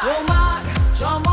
Tomar, tomar.